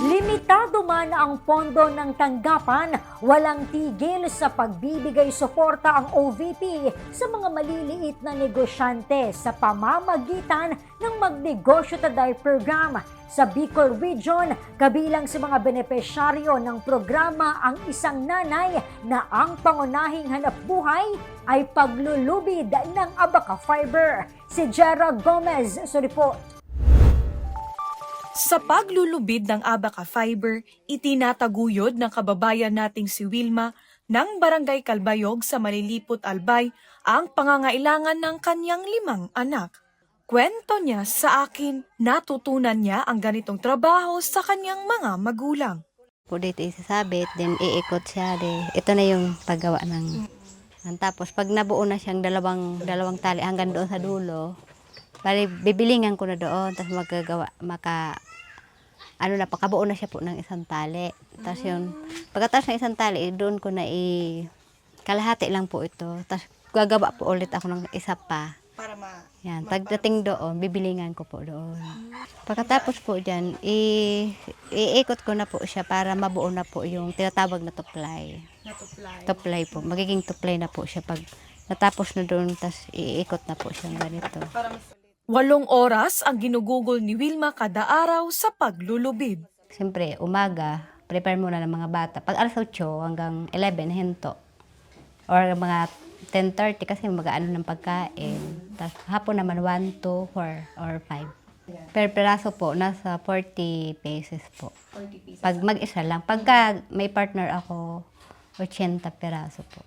Limitado man ang pondo ng tanggapan, walang tigil sa pagbibigay suporta ang OVP sa mga maliliit na negosyante sa pamamagitan ng Magnegosyo Taday Program. Sa Bicol Region, kabilang sa mga benepisyaryo ng programa ang isang nanay na ang pangunahing hanap buhay ay paglulubid ng Abaca Fiber. Si Jera Gomez sa report. Sa paglulubid ng Abaca Fiber, itinataguyod ng kababayan nating si Wilma ng Barangay Kalbayog sa Malilipot, Albay ang pangangailangan ng kanyang limang anak. Kwento niya sa akin, natutunan niya ang ganitong trabaho sa kanyang mga magulang. po dito isasabit, then iikot siya. De. Ito na yung paggawa ng... ng tapos pag nabuo na siyang dalawang, dalawang tali hanggang doon sa dulo, bali, bibilingan ko na doon, tapos magagawa, maka, ano na, pakabuo na siya po ng isang tali. Tapos yun, pagkatapos ng isang tali, doon ko na i, kalahati lang po ito. Tapos gagawa po ulit ako ng isa pa. Para ma... Yan, pagdating doon, bibilingan ko po doon. Pagkatapos po dyan, i- iikot ko na po siya para mabuo na po yung tinatawag na tuplay. Tuplay po. Magiging tuplay na po siya pag natapos na doon, tas iikot na po siya ganito. Walong oras ang ginugugol ni Wilma kada araw sa paglulubid. Siyempre, umaga, prepare muna ng mga bata. Pag alas 8 hanggang 11, hento. Or mga 10.30 kasi mag-ano ng pagkain. Tapos hapon naman 1, 2, 4, or 5. Per peraso po, nasa 40 pesos po. Pag mag-isa lang. Pagka may partner ako, 80 peraso po.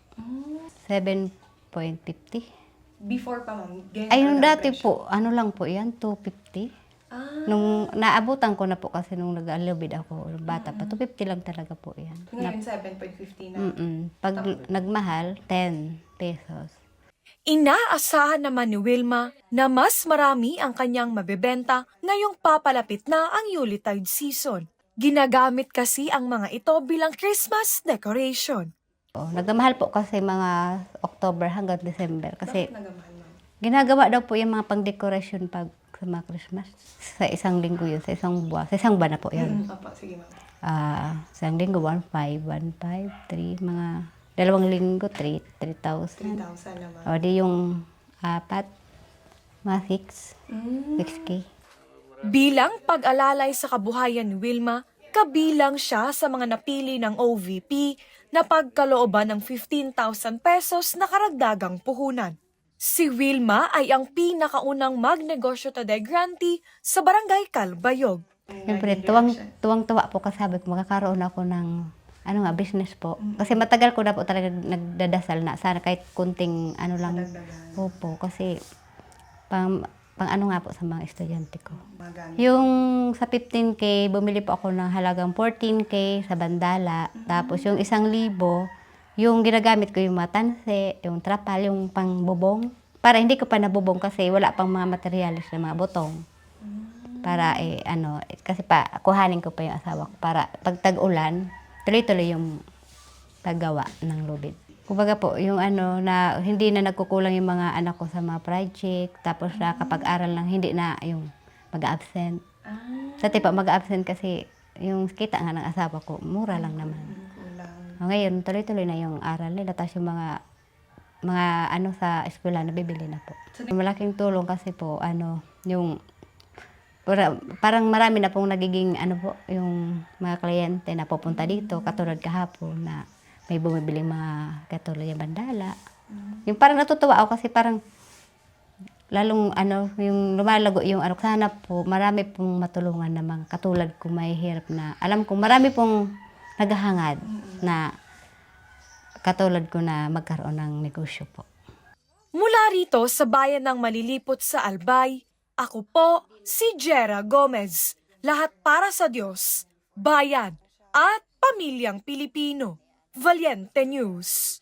7.50. Before pa, ma'am, Ay, nung dati po, ano lang po yan, 250. Ah. Nung naabutan ko na po kasi nung nag-alubid ako, bata pa, 250 lang talaga po yan. Na, Ngayon, 7.50 mm Pag nagmahal, 10 pesos. Inaasahan naman ni Wilma na mas marami ang kanyang mabebenta ngayong papalapit na ang Yuletide season. Ginagamit kasi ang mga ito bilang Christmas decoration. O, nagmahal po kasi mga October hanggang December kasi ginagawa daw po yung mga pang-decoration pag sa mga Christmas. Sa isang linggo yun, sa isang buwan. Sa isang buwan na po yan. Opo, sige ma'am. Ah, isang linggo, 1.5, 1.5, 3, mga dalawang linggo, 3, 3,000. 3,000 naman. O di yung apat, mga 6, 6K. Bilang pag-alalay sa kabuhayan ni Wilma, kabilang siya sa mga napili ng OVP na pagkalooban ng 15,000 pesos na karagdagang puhunan. Si Wilma ay ang pinakaunang magnegosyo today grantee sa Barangay Kalbayog. Siyempre, tuwang, tuwang-tuwa po kasi sabi ko, makakaroon ako ng ano nga, business po. Kasi matagal ko na po talaga nagdadasal na sana kahit kunting ano lang. Opo, kasi pang, pang ano nga po sa mga estudyante ko. Yung sa 15K, bumili po ako ng halagang 14K sa Bandala. Tapos yung isang libo, yung ginagamit ko yung mga tanse, yung trapal, yung pangbubong. Para hindi ko pa nabubong kasi wala pang mga materialis na mga butong. Para eh, ano, eh, kasi pa, kuhanin ko pa yung asawa ko para pag tag-ulan, tuloy-tuloy yung paggawa ng lubid. Kumbaga po, yung ano, na hindi na nagkukulang yung mga anak ko sa mga project, tapos na kapag aral lang, hindi na yung mag-absent. Dati pa mag-absent kasi yung kita nga ng asawa ko, mura lang naman. O, ngayon, tuloy-tuloy na yung aral nila, tapos yung mga mga ano sa eskwela nabibili na po. Malaking tulong kasi po, ano, yung para, parang marami na pong nagiging ano po, yung mga kliyente na pupunta dito, katulad kahapon na may bumibiling mga katulad yung bandala. Yung parang natutuwa ako kasi parang lalong ano, yung lumalago yung ano, sana po marami pong matulungan na mga katulad ko may hirap na, alam ko marami pong naghahangad na katulad ko na magkaroon ng negosyo po. Mula rito sa bayan ng Malilipot sa Albay, ako po si Jera Gomez. Lahat para sa Diyos, bayan at pamilyang Pilipino. Valiente News.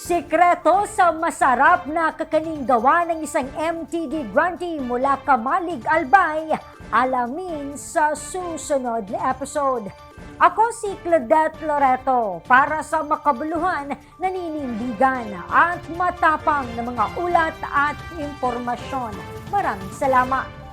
Sikreto sa masarap na kakaning gawa ng isang MTD grantee mula Kamalig Albay, alamin sa susunod na episode. Ako si Claudette Loreto para sa makabuluhan, naninindigan at matapang na mga ulat at impormasyon. Maraming salamat!